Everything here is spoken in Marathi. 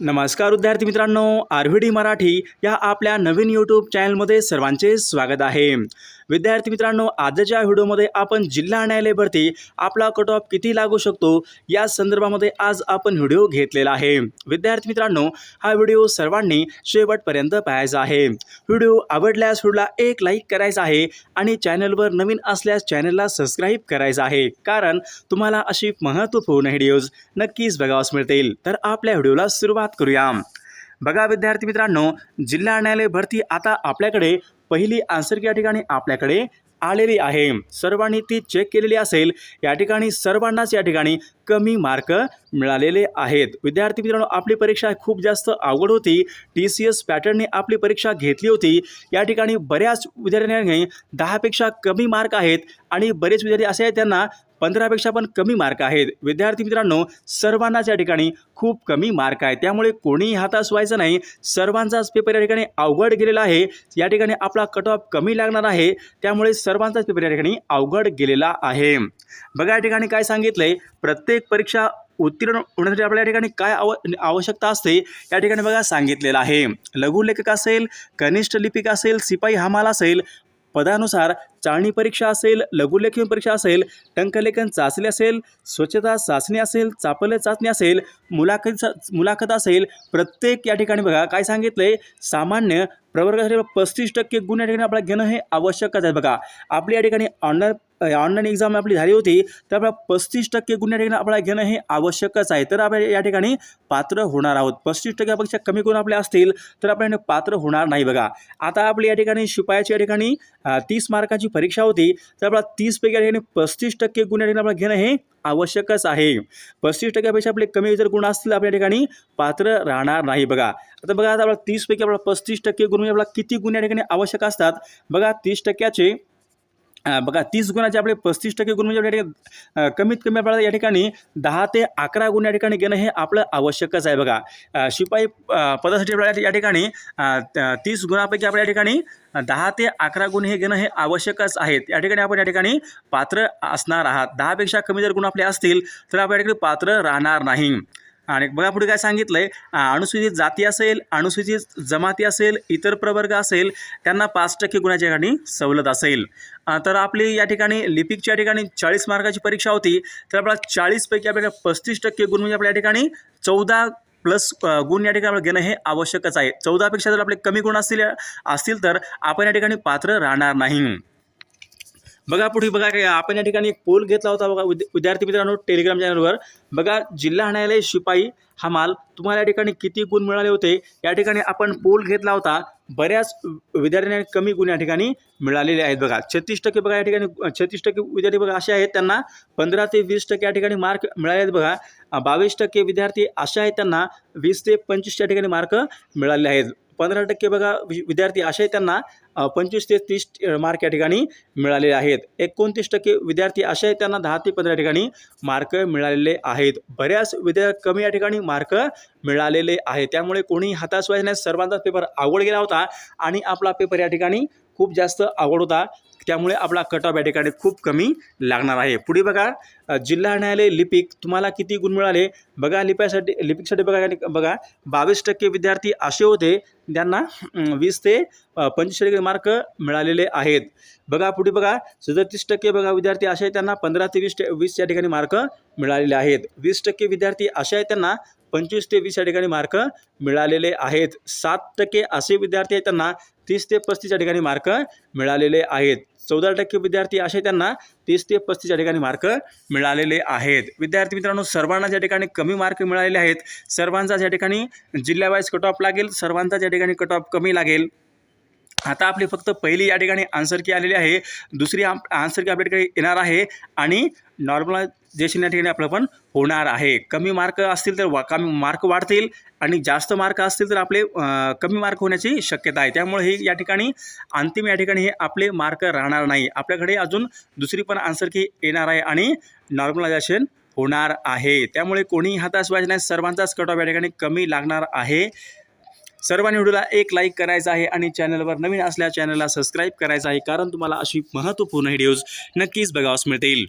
नमस्कार विद्यार्थी मित्रांनो आर व्ही डी मराठी या आपल्या नवीन यूट्यूब चॅनलमध्ये सर्वांचे स्वागत आहे. विद्यार्थी मित्रांनो आजच्या व्हिडिओमध्ये आपण जिल्हा न्यायालय भरती आपला कट ऑफ किती लागू शकतो या संदर्भामध्ये आज आपण व्हिडिओ घेतलेला आहे. विद्यार्थी मित्रांनो हा व्हिडिओ सर्वांनी शेवटपर्यंत पाहायचा आहे. व्हिडिओ आवडल्यास व्हिडिओला एक लाईक करायचा आहे आणि चॅनलवर नवीन असल्यास चॅनलला सबस्क्राईब करायचं आहे. कारण तुम्हाला अशी महत्त्वपूर्ण व्हिडिओज नक्कीच बघावास मिळतील. तर आपल्या व्हिडिओला सुरुवात करूया. बघा विद्यार्थी मित्रांनो जिल्हा न्यायालय भरती आता आपल्याकडे पहिली आन्सर या ठिकाणी आपल्याकडे आलेली आहे. सर्वांनी ती चेक केलेली असेल. या ठिकाणी सर्वांनाच या ठिकाणी कमी मार्क मिळालेले आहेत. विद्यार्थी मित्रांनो आपली परीक्षा खूप जास्त अवघड होती. टी सी एस पॅटर्नने आपली परीक्षा घेतली होती. या ठिकाणी बऱ्याच विद्यार्थ्यांनी दहापेक्षा कमी मार्क आहेत आणि बरेच विद्यार्थी असे आहेत त्यांना पंधरापेक्षा पण कमी मार्क आहेत. विद्यार्थी मित्रांनो सर्वांनाच या ठिकाणी खूप कमी मार्क आहेत. त्यामुळे कोणीही हातास व्हायचं नाही. सर्वांचाच पेपर या ठिकाणी अवघड गेलेला आहे. या ठिकाणी आपला कट ऑफ कमी लागणार आहे. त्यामुळे सर्वांचाच पेपर या ठिकाणी अवघड गेलेला आहे. बघा या ठिकाणी काय सांगितलं आहे प्रत्येक परीक्षा उत्तीर्ण होण्यासाठी आपल्या ठिकाणी काय आव आवश्यकता असते या ठिकाणी बघा सांगितलेलं आहे. लघुलेखक असेल कनिष्ठ लिपिक असेल सिपाई हमाल असेल पदानुसार चाळणी परीक्षा असेल लघुलेखन परीक्षा असेल टंकलेखन चाचणी असेल स्वच्छता चाचणी असेल चापले चाचणी असेल मुलाखत मुलाखत असेल प्रत्येक या ठिकाणी बघा काय सांगितलं आहे सामान्य प्रवर्गासाठी पस्तीस टक्के गुण या ठिकाणी आपल्याला घेणं हे आवश्यकच आहे बघा. आपली या ठिकाणी ऑनलाईन ऑनलाईन एक्झाम आपली झाली होती तर आपल्याला पस्तीस टक्के गुण या ठिकाणी आपल्याला घेणं हे आवश्यकच आहे. तर आपण या ठिकाणी पात्र होणार आहोत. पस्तीस टक्क्यापेक्षा कमी गुण आपले असतील तर आपल्याला पात्र होणार नाही बघा. आता आपली या ठिकाणी शिपायाची या ठिकाणी तीस मार्काची परीक्षा होती तर आपल्याला तीसपैकी या ठिकाणी पस्तीस टक्के गुण या ठिकाणी आपल्याला घेणं हे आवश्यकच आहे. पस्तीस टक्क्यापेक्षा आपले कमी जर गुण असतील आपल्या ठिकाणी पात्र राहणार नाही. बघा आता बघा आता आपल्याला तीसपैकी आपल्याला पस्तीस टक्के गुण म्हणजे आपल्याला किती गुण या ठिकाणी आवश्यक असतात? बघा तीस टक्क्याचे बघा तीस गुणाचे आपले पस्तीस टक्के गुण म्हणजे ठिकाणी कमीत कमी आपल्याला या ठिकाणी दहा ते अकरा गुण या ठिकाणी घेणं हे आपलं आवश्यकच आहे बघा. शिपाई पदासाठी आपल्याला या ठिकाणी तीस गुणापैकी आपल्या या ठिकाणी दहा ते अकरा गुण हे घेणं हे आवश्यकच आहेत. या ठिकाणी आपण या ठिकाणी पात्र असणार आहात. दहापेक्षा कमी जर गुण आपले असतील तर आपण या ठिकाणी पात्र राहणार नाही. आणि बघा पुढे काय सांगितलंय. आहे अनुसूचित जाती असेल अनुसूचित जमाती असेल इतर प्रवर्ग असेल त्यांना पाच टक्के गुणाच्या ठिकाणी सवलत असेल. तर आपली या ठिकाणी लिपिकच्या ठिकाणी चाळीस मार्काची परीक्षा होती. तर आपल्याला चाळीसपैकी आपल्याला पस्तीस टक्के गुण म्हणजे आपल्या या ठिकाणी चौदा प्लस गुण या ठिकाणी आपल्याला घेणं हे आवश्यकच आहे. चौदापेक्षा जर आपले कमी गुण असतील असतील तर आपण या ठिकाणी पात्र राहणार नाही. बघा पुढे बघा काय आपण या ठिकाणी एक पोल घेतला होता बघा विद्यार्थी मित्रांनो टेलिग्राम चॅनलवर बघा जिल्हा न्यायालय शिपाई हमाल तुम्हाला या ठिकाणी किती गुण मिळाले होते? या ठिकाणी आपण पोल घेतला होता. बऱ्याच विद्यार्थ्यांना कमी गुण या ठिकाणी मिळालेले आहेत बघा. छत्तीस टक्के बघा या ठिकाणी छत्तीस टक्के विद्यार्थी बघा असे आहेत त्यांना. पंधरा ते वीस टक्के या ठिकाणी मार्क मिळाले आहेत बघा. बावीस टक्के विद्यार्थी असे आहेत त्यांना. वीस ते पंचवीस या ठिकाणी मार्क मिळाले आहेत. पंधरा टक्के बघा वि- विद्यार्थी असे त्यांना पंचवीस ते तीस मार्क या ठिकाणी मिळालेले आहेत. एकोणतीस टक्के विद्यार्थी असे त्यांना दहा ते पंधरा ठिकाणी मार्क मिळालेले आहेत. बऱ्याच विद्या कमी या ठिकाणी मार्क मिळालेले आहेत. त्यामुळे कोणी हातास व्हायचं नाही सर्वांचाच पेपर आवड गेला होता आणि आपला पेपर या ठिकाणी खूप जास्त आवड होता. त्यामुळे आपला कट ऑफ या ठिकाणी खूप कमी लागणार आहे. पुढे बघा जिल्हा न्यायालय लिपिक तुम्हाला किती गुण मिळाले? बघा लिपायसाठी लिपिकसाठी बघा बघा बावीस टक्के विद्यार्थी असे होते त्यांना वीस ते पंचेचाळीस मार्क मिळालेले आहेत. बघा पुढे बघा सदतीस टक्के बघा विद्यार्थी असे आहेत त्यांना पंधरा ते वीस ट- वीस या ठिकाणी मार्क मिळालेले आहेत. वीस टक्के विद्यार्थी असे आहेत त्यांना पंचवीस ते वीस या ठिकाणी मार्क मिळालेले आहेत. सात टक्के असे विद्यार्थी आहेत त्यांना तीस ते पस्तीस या ठिकाणी मार्क मिळालेले आहेत. चौदा टक्के विद्यार्थी असे त्यांना तीस ते पस्तीस या ठिकाणी मार्क मिळालेले आहेत. विद्यार्थी मित्रांनो सर्वांना या ठिकाणी कमी मार्क मिळालेले आहेत. सर्वांचाच या ठिकाणी जिल्ह्यावाईज कट ऑफ लागेल सर्वांचाच या ठिकाणी कट ऑफ कमी लागेल आता आपली फक्त पहिली या ठिकाणी आन्सर की आलेली आहे. दुसरी आन्सर की आपल्या ठिकाणी येणार आहे. आणि नॉर्मलायझेशन या ठिकाणी आपलं पण होणार आहे. कमी मार्क असतील तर वा कमी मार्क वाढतील आणि जास्त मार्क असतील तर आपले कमी मार्क होण्याची शक्यता आहे. त्यामुळे हे या ठिकाणी अंतिम या ठिकाणी हे आपले मार्क राहणार नाही. आपल्याकडे अजून दुसरी पण आन्सर की येणार आहे आणि नॉर्मलायझेशन होणार आहे. त्यामुळे कोणीही हातास व्हायचं नाही सर्वांचाच कट ऑफ या ठिकाणी कमी लागणार आहे. सर्वांनी व्हिडिओला एक लाईक करायचा आहे आणि चॅनलवर नवीन असल्या चॅनलला सबस्क्राईब करायचं आहे. कारण तुम्हाला अशी महत्त्वपूर्ण व्हिडिओज नक्कीच बघावस मिळतील.